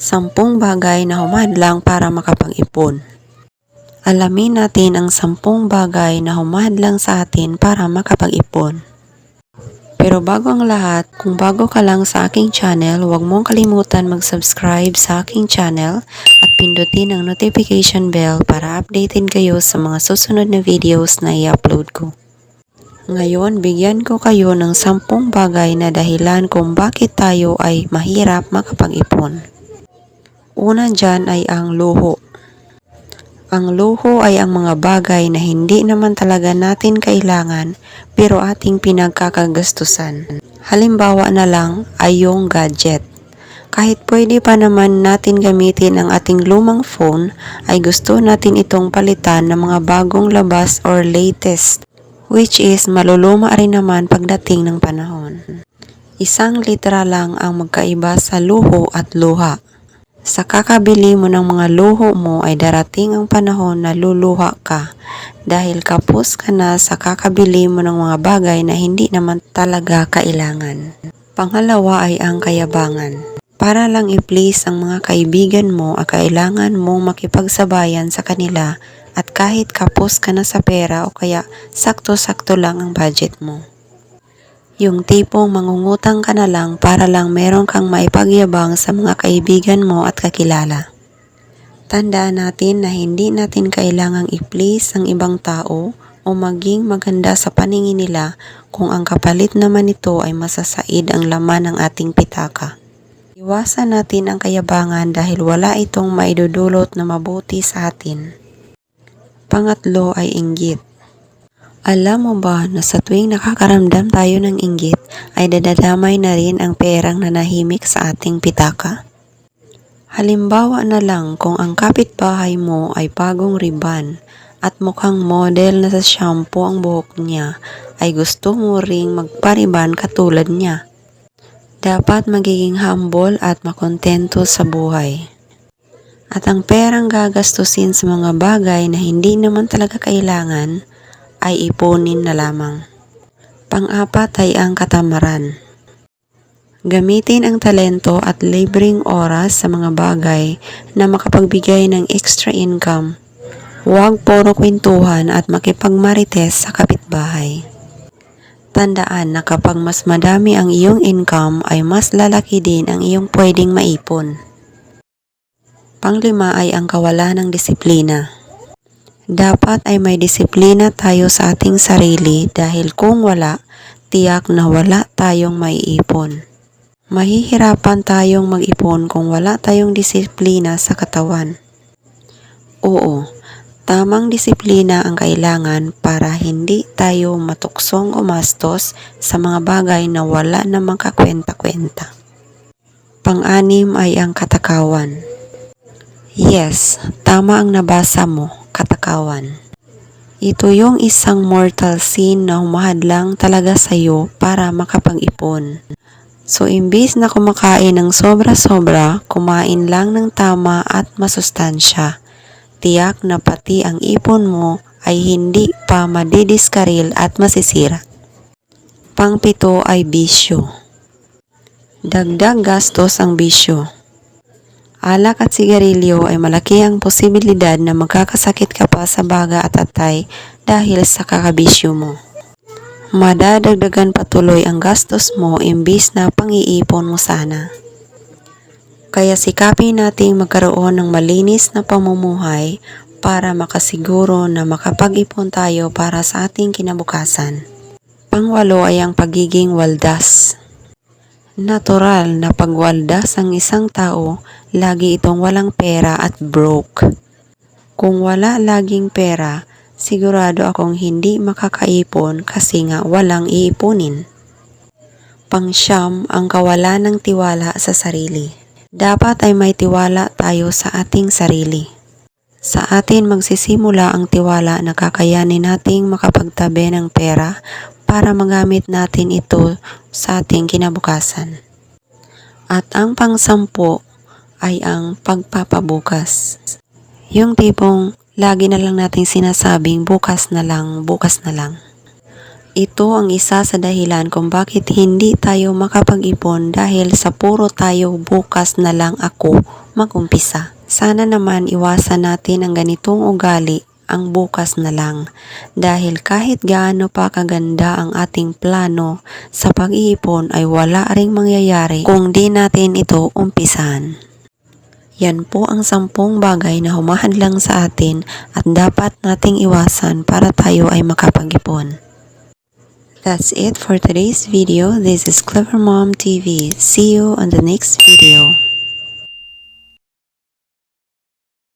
Sampung bagay na humadlang para makapag-ipon. Alamin natin ang sampung bagay na humadlang sa atin para makapag-ipon. Pero bago ang lahat, kung bago ka lang sa aking channel, huwag mong kalimutan mag-subscribe sa aking channel at pindutin ang notification bell para updated kayo sa mga susunod na videos na i-upload ko. Ngayon, bigyan ko kayo ng sampung bagay na dahilan kung bakit tayo ay mahirap makapag-ipon. Una dyan ay ang luho. Ang luho ay ang mga bagay na hindi naman talaga natin kailangan pero ating pinagkakagastusan. Halimbawa na lang ay yung gadget. Kahit pwede pa naman natin gamitin ang ating lumang phone, ay gusto natin itong palitan ng mga bagong labas or latest, which is maluluma rin naman pagdating ng panahon. Isang litra lang ang magkaiba sa luho at luha. Sa kakabili mo ng mga luho mo ay darating ang panahon na luluha ka dahil kapos ka na sa kakabili mo ng mga bagay na hindi naman talaga kailangan. Pangalawa ay ang kayabangan. Para lang i-please ang mga kaibigan mo ay kailangan mong makipagsabayan sa kanila at kahit kapos ka na sa pera o kaya sakto-sakto lang ang budget mo. Yung tipong mangungutang ka na lang para lang meron kang maipagyabang sa mga kaibigan mo at kakilala. Tandaan natin na hindi natin kailangang i-please ang ibang tao o maging maganda sa paningin nila kung ang kapalit naman nito ay masasaid ang laman ng ating pitaka. Iwasan natin ang kayabangan dahil wala itong maidudulot na mabuti sa atin. Pangatlo ay inggit. Alam mo ba na sa tuwing nakakaramdam tayo ng inggit ay dadadamay na rin ang perang nanahimik sa ating pitaka? Halimbawa na lang kung ang kapitbahay mo ay bagong riban at mukhang model na sa shampoo ang buhok niya ay gusto mo ring magpariban katulad niya. Dapat magiging humble at makontento sa buhay. At ang perang gagastusin sa mga bagay na hindi naman talaga kailangan ay ipunin na lamang. Pang-apat ay ang katamaran. Gamitin ang talento at libreng oras sa mga bagay na makapagbigay ng extra income. Huwag puro kwentuhan at makipagmarites sa kapitbahay. Tandaan na kapag mas madami ang iyong income ay mas lalaki din ang iyong pwedeng maipon. Panglima ay ang kawalan ng disiplina. Dapat ay may disiplina tayo sa ating sarili dahil kung wala, tiyak na wala tayong maiipon. Mahihirapan tayong mag-ipon kung wala tayong disiplina sa katawan. Oo, tamang disiplina ang kailangan para hindi tayo matuksong umastos sa mga bagay na wala namang kakwenta-kwenta. Pang-anim ay ang katakawan. Yes, tama ang nabasa mo, katakawan. Ito yung isang mortal sin na humahadlang talaga sa'yo para makapag-ipon. So, imbis na kumakain ng sobra-sobra, kumain lang ng tama at masustansya. Tiyak na pati ang ipon mo ay hindi pa madidiskaril at masisira. Pangpito ay bisyo. Dagdag gastos ang bisyo. Alak at sigarilyo ay malaki ang posibilidad na magkakasakit ka pa sa baga at atay dahil sa kakabisyo mo. Madadagdagan patuloy ang gastos mo imbis na pang-iipon mo sana. Kaya sikapin nating magkaroon ng malinis na pamumuhay para makasiguro na makapag-ipon tayo para sa ating kinabukasan. Pangwalo ay ang pagiging waldas. Natural na pagwaldas ang isang tao, lagi itong walang pera at broke. Kung wala laging pera, sigurado akong hindi makakaipon kasi nga walang iipunin. Pangsyam ang kawalan ng tiwala sa sarili. Dapat ay may tiwala tayo sa ating sarili. Sa atin magsisimula ang tiwala na kakayanin nating makapagtabi ng pera para magamit natin ito sa ating kinabukasan. At ang pangsampo ay ang pagpapabukas. Yung tipong lagi na lang nating sinasabing bukas na lang, bukas na lang. Ito ang isa sa dahilan kung bakit hindi tayo makapag-ipon dahil sa puro tayo bukas na lang ako magumpisa. Sana naman iwasan natin ang ganitong ugali ang bukas na lang dahil kahit gaano pa kaganda ang ating plano sa pag-iipon ay wala ring mangyayari kung di natin ito umpisan. Yan po ang sampung bagay na humahadlang sa atin at dapat nating iwasan para tayo ay makapag-ipon. That's it for today's video. This is Clever Mom TV. See you on the next video.